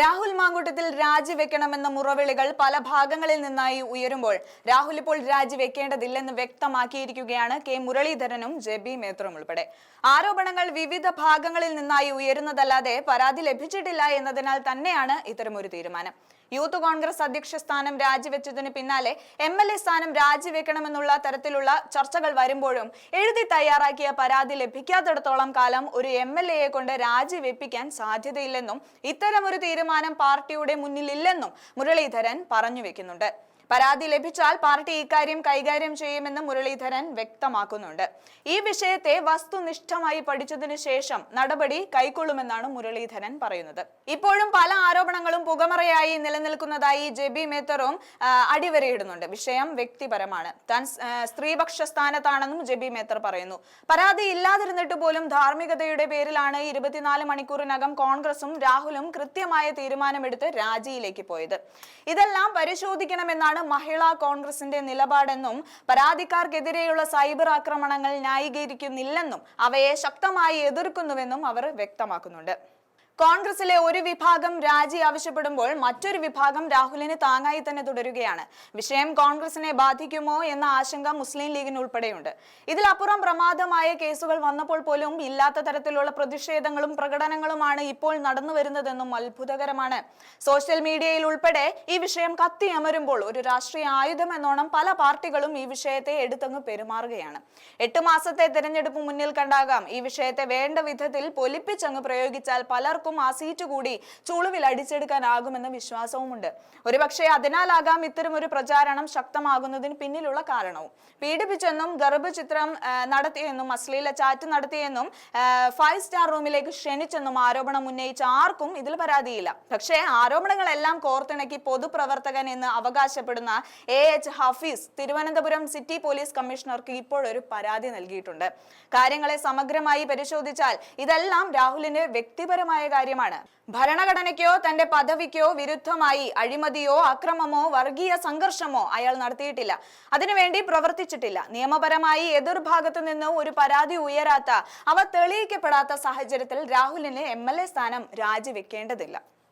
രാഹുൽ മാങ്കൂട്ടത്തിൽ രാജിവെക്കണമെന്ന മുറവിളികൾ പല ഭാഗങ്ങളിൽ നിന്നായി ഉയരുമ്പോൾ രാഹുൽ ഇപ്പോൾ രാജിവെക്കേണ്ടതില്ലെന്ന് വ്യക്തമാക്കിയിരിക്കുകയാണ് കെ മുരളീധരനും ജെ ബി മേത്തറും ഉൾപ്പെടെ. ആരോപണങ്ങൾ വിവിധ ഭാഗങ്ങളിൽ നിന്നായി ഉയരുന്നതല്ലാതെ പരാതി ലഭിച്ചിട്ടില്ല എന്നതിനാൽ തന്നെയാണ് ഇത്തരമൊരു തീരുമാനം. യൂത്ത് കോൺഗ്രസ് അധ്യക്ഷ സ്ഥാനം രാജിവെച്ചതിന് പിന്നാലെ എം എൽ എ സ്ഥാനം രാജിവെക്കണമെന്നുള്ള തരത്തിലുള്ള ചർച്ചകൾ വരുമ്പോഴും എഴുതി തയ്യാറാക്കിയ പരാതി ലഭിക്കാത്തിടത്തോളം കാലം ഒരു എം എൽ എയെ കൊണ്ട് രാജിവെപ്പിക്കാൻ സാധ്യതയില്ലെന്നും ഇത്തരമൊരു തീരുമാനം പാർട്ടിയുടെ മുന്നിലില്ലെന്നും മുരളീധരൻ പറഞ്ഞു വെക്കുന്നുണ്ട്. പരാതി ലഭിച്ചാൽ പാർട്ടി ഇക്കാര്യം കൈകാര്യം ചെയ്യുമെന്ന് മുരളീധരൻ വ്യക്തമാക്കുന്നുണ്ട്. ഈ വിഷയത്തെ വസ്തുനിഷ്ഠമായി പഠിച്ചതിനു ശേഷം നടപടി കൈക്കൊള്ളുമെന്നാണ് മുരളീധരൻ പറയുന്നത്. ഇപ്പോഴും പല ആരോപണങ്ങളും പുകമറയായി നിലനിൽക്കുന്നതായി ജെബി മേത്തറും അടിവരയിടുന്നുണ്ട്. വിഷയം വ്യക്തിപരമാണ്. താൻ സ്ത്രീപക്ഷ സ്ഥാനത്താണെന്നും ജെബി മേത്തർ പറയുന്നു. പരാതി ഇല്ലാതിരുന്നിട്ട് പോലും ധാർമ്മികതയുടെ പേരിലാണ് ഇരുപത്തിനാല് മണിക്കൂറിനകം കോൺഗ്രസും രാഹുലും കൃത്യമായ തീരുമാനമെടുത്ത് രാജിയിലേക്ക് പോയത്. ഇതെല്ലാം പരിശോധിക്കണമെന്നാണ് മഹിളാ കോൺഗ്രസിന്റെ നിലപാടെന്നും പരാതിക്കാർക്കെതിരെയുള്ള സൈബർ ആക്രമണങ്ങൾ ന്യായീകരിക്കുന്നില്ലെന്നും അവയെ ശക്തമായി എതിർക്കുന്നുവെന്നും അവർ വ്യക്തമാക്കുന്നുണ്ട്. കോൺഗ്രസിലെ ഒരു വിഭാഗം രാജി ആവശ്യപ്പെടുമ്പോൾ മറ്റൊരു വിഭാഗം രാഹുലിന് താങ്ങായി തന്നെ തുടരുകയാണ്. വിഷയം കോൺഗ്രസിനെ ബാധിക്കുമോ എന്ന ആശങ്ക മുസ്ലിം ലീഗിന് ഉൾപ്പെടെയുണ്ട്. ഇതിലപ്പുറം പ്രമാദമായ കേസുകൾ വന്നപ്പോൾ പോലും ഇല്ലാത്ത തരത്തിലുള്ള പ്രതിഷേധങ്ങളും പ്രകടനങ്ങളുമാണ് ഇപ്പോൾ നടന്നു വരുന്നതെന്നും അത്ഭുതകരമാണ്. സോഷ്യൽ മീഡിയയിൽ ഉൾപ്പെടെ ഈ വിഷയം കത്തിയമരുമ്പോൾ ഒരു രാഷ്ട്രീയ ആയുധം എന്നോണം പല പാർട്ടികളും ഈ വിഷയത്തെ എടുത്തങ്ങ് പെരുമാറുകയാണ്. എട്ട് മാസത്തെ തെരഞ്ഞെടുപ്പ് മുന്നിൽ കണ്ടാകാം. ഈ വിഷയത്തെ വേണ്ട വിധത്തിൽ പൊലിപ്പിച്ചങ്ങ് പ്രയോഗിച്ചാൽ പലർക്കും ആ സീറ്റ് കൂടി ചുളുവിൽ അടിച്ചെടുക്കാനാകുമെന്ന വിശ്വാസവുമുണ്ട്. ഒരുപക്ഷെ അതിനാലാകാം ഇത്തരം ഒരു പ്രചാരണം ശക്തമാകുന്നതിന് പിന്നിലുള്ള കാരണവും. പീഡിപ്പിച്ചെന്നും ഗർഭചിത്രം നടത്തിയെന്നും അശ്ലീല ചാറ്റ് നടത്തിയെന്നും ഫൈവ് സ്റ്റാർ റൂമിലേക്ക് ക്ഷണിച്ചെന്നും ആരോപണം ഉന്നയിച്ച ആർക്കും ഇതിൽ പരാതിയില്ല. പക്ഷേ ആരോപണങ്ങളെല്ലാം കോർത്തിണക്കി പൊതുപ്രവർത്തകൻ എന്ന് അവകാശപ്പെടുന്ന A H Hafeez Thiruvananthapuram city police കമ്മീഷണർക്ക് ഇപ്പോഴൊരു പരാതി നൽകിയിട്ടുണ്ട്. കാര്യങ്ങളെ സമഗ്രമായി പരിശോധിച്ചാൽ ഇതെല്ലാം രാഹുലിന്റെ വ്യക്തിപരമായ കാര്യമാണ്. ഭരണഘടനയ്ക്കോ തന്റെ പദവിക്കോ വിരുദ്ധമായി അഴിമതിയോ അക്രമമോ വർഗീയ സംഘർഷമോ അയാൾ നടത്തിയിട്ടില്ല. അതിനുവേണ്ടി പ്രവർത്തിച്ചിട്ടില്ല. നിയമപരമായി എതിർഭാഗത്തു നിന്ന് ഒരു പരാതി ഉയരാത്ത അവ തെളിയിക്കപ്പെടാത്ത സാഹചര്യത്തിൽ രാഹുലിന് എം സ്ഥാനം രാജിവെക്കേണ്ടതില്ല.